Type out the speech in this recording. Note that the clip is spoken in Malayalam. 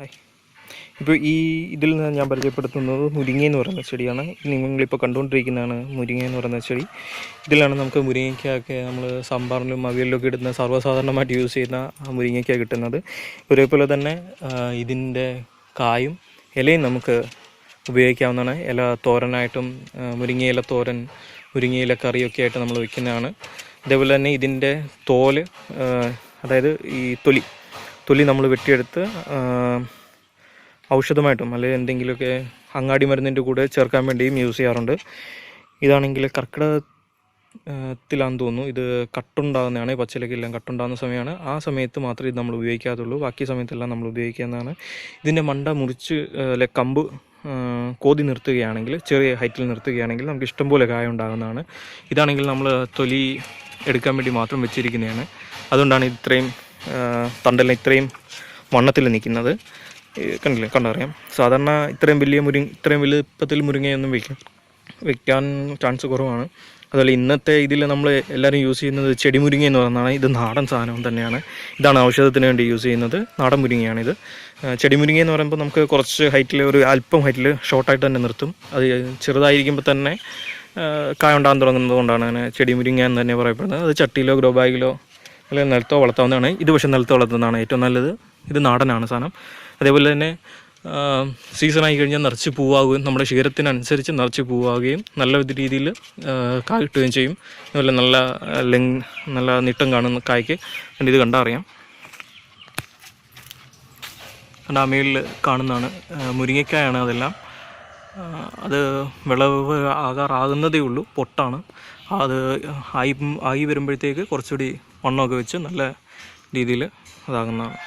ഹായ്. ഇപ്പോൾ ഈ ഇതിൽ നിന്ന് ഞാൻ പരിചയപ്പെടുത്തുന്നത് മുരിങ്ങ എന്ന് പറയുന്ന ചെടിയാണ്. നിങ്ങളിപ്പോൾ കണ്ടുകൊണ്ടിരിക്കുന്നതാണ് മുരിങ്ങ എന്ന് പറയുന്ന ചെടി. ഇതിലാണ് നമുക്ക് മുരിങ്ങയ്ക്കൊക്കെ നമ്മൾ സാമ്പാറിലും അവിയലിലൊക്കെ ഇടുന്ന സർവസാധാരണമായിട്ട് യൂസ് ചെയ്യുന്ന മുരിങ്ങയ്ക്ക കിട്ടുന്നത്. ഒരേപോലെ തന്നെ ഇതിന്റെ കായും ഇലയും നമുക്ക് ഉപയോഗിക്കാവുന്നതാണ്. ഇല തോരനായിട്ടും മുരിങ്ങയില തോരൻ മുരിങ്ങയില കറിയൊക്കെ ആയിട്ട് നമ്മൾ വയ്ക്കുന്നതാണ് അതേപോലെ തന്നെ ഇതിന്റെ തോൽ അതായത് ഈ തൊലി തൊലി നമ്മൾ വെട്ടിയെടുത്ത് ഔഷധമായിട്ടും അല്ലെങ്കിൽ എന്തെങ്കിലുമൊക്കെ അങ്ങാടി മരുന്നിന്റെ കൂടെ ചേർക്കാൻ വേണ്ടിയും യൂസ് ചെയ്യാറുണ്ട്. ഇതാണെങ്കിൽ കർക്കിടത്തിലാന്ന് തോന്നുന്നു. ഇത് കട്ടുണ്ടാകുന്നതാണ് ഈ പച്ചിലക്കെല്ലാം കട്ടുണ്ടാകുന്ന സമയമാണ്. ആ സമയത്ത് മാത്രമേ ഇത് നമ്മൾ ഉപയോഗിക്കാത്തുള്ളൂ. ബാക്കി സമയത്തെല്ലാം നമ്മൾ ഉപയോഗിക്കുന്നതാണ് ഇതിന്റെ മണ്ട മുറിച്ച് അല്ലെ കമ്പ് കോതി നിർത്തുകയാണെങ്കിൽ ചെറിയ ഹൈറ്റിൽ നിർത്തുകയാണെങ്കിൽ നമുക്ക് ഇഷ്ടംപോലെ കായ ഉണ്ടാകുന്നതാണ്. ഇതാണെങ്കിൽ നമ്മൾ തൊലി എടുക്കാൻ വേണ്ടി മാത്രം വെച്ചിരിക്കുന്നതാണ്. അതുകൊണ്ടാണ് ഇത്രയും തണ്ടെല്ലാം ഇത്രയും വണ്ണത്തിൽ നിൽക്കുന്നത്. കണ്ടില്ലേ? കണ്ടറിയാം സാധാരണ ഇത്രയും വലിയ മുരിങ്ങ ഇത്രയും വലിയ ഇപ്പത്തിൽ മുരിങ്ങയൊന്നും വയ്ക്കാം വയ്ക്കാൻ ചാൻസ് കുറവാണ്. അതുപോലെ ഇന്നത്തെ ഇതിൽ നമ്മൾ എല്ലാവരും യൂസ് ചെയ്യുന്നത് ചെടി മുരിങ്ങ എന്ന് പറയുന്നതാണ്. ഇത് നാടൻ സാധനം തന്നെയാണ്. ഇതാണ് ഔഷധത്തിന് വേണ്ടി യൂസ് ചെയ്യുന്നത്. നാടൻ മുരിങ്ങയാണ് ഇത്. ചെടി മുരിങ്ങ എന്ന് പറയുമ്പോൾ നമുക്ക് കുറച്ച് ഹൈറ്റിൽ ഒരു അല്പം ഹൈറ്റിൽ ഷോർട്ടായിട്ട് തന്നെ നിർത്തും. അത് ചെറുതായിരിക്കുമ്പോൾ തന്നെ കായ ഉണ്ടാകാൻ തുടങ്ങുന്നത് കൊണ്ടാണ് അങ്ങനെ ചെടി മുരിങ്ങ എന്ന് തന്നെ പറയപ്പെടുന്നത്. അത് ചട്ടിയിലോ ഗ്രോ ബാഗിലോ അല്ലെങ്കിൽ നിലത്തോ വളർത്താവുന്നതാണ്. ഇത് പക്ഷേ നിലത്ത് വളർത്തുന്നതാണ് ഏറ്റവും നല്ലത്. ഇത് നാടനാണ് സാധനം. അതേപോലെ തന്നെ സീസണായി കഴിഞ്ഞാൽ നിറച്ച് പൂവാകുകയും നമ്മുടെ ശീരത്തിനനുസരിച്ച് നിറച്ച് പൂവാകുകയും നല്ല രീതിയിൽ കായ കിട്ടുകയും ചെയ്യും. അതുപോലെ നല്ല ലെങ് നല്ല നീട്ടം കാണുന്ന കായ്ക്ക് എന്റെ ഇത് കണ്ടാൽ അറിയാം. കണ്ട ആ മേളിൽ കാണുന്നതാണ് മുരിങ്ങക്കായാണ് അതെല്ലാം. അത് വിളവ് ആകാറാകുന്നതേ ഉള്ളൂ പൊട്ടാണ്. അത് ആയി ആയി വരുമ്പോഴത്തേക്ക് കുറച്ചുകൂടി മണ്ണൊക്കെ വെച്ച് നല്ല രീതിയിൽ അതാകുന്നതാണ്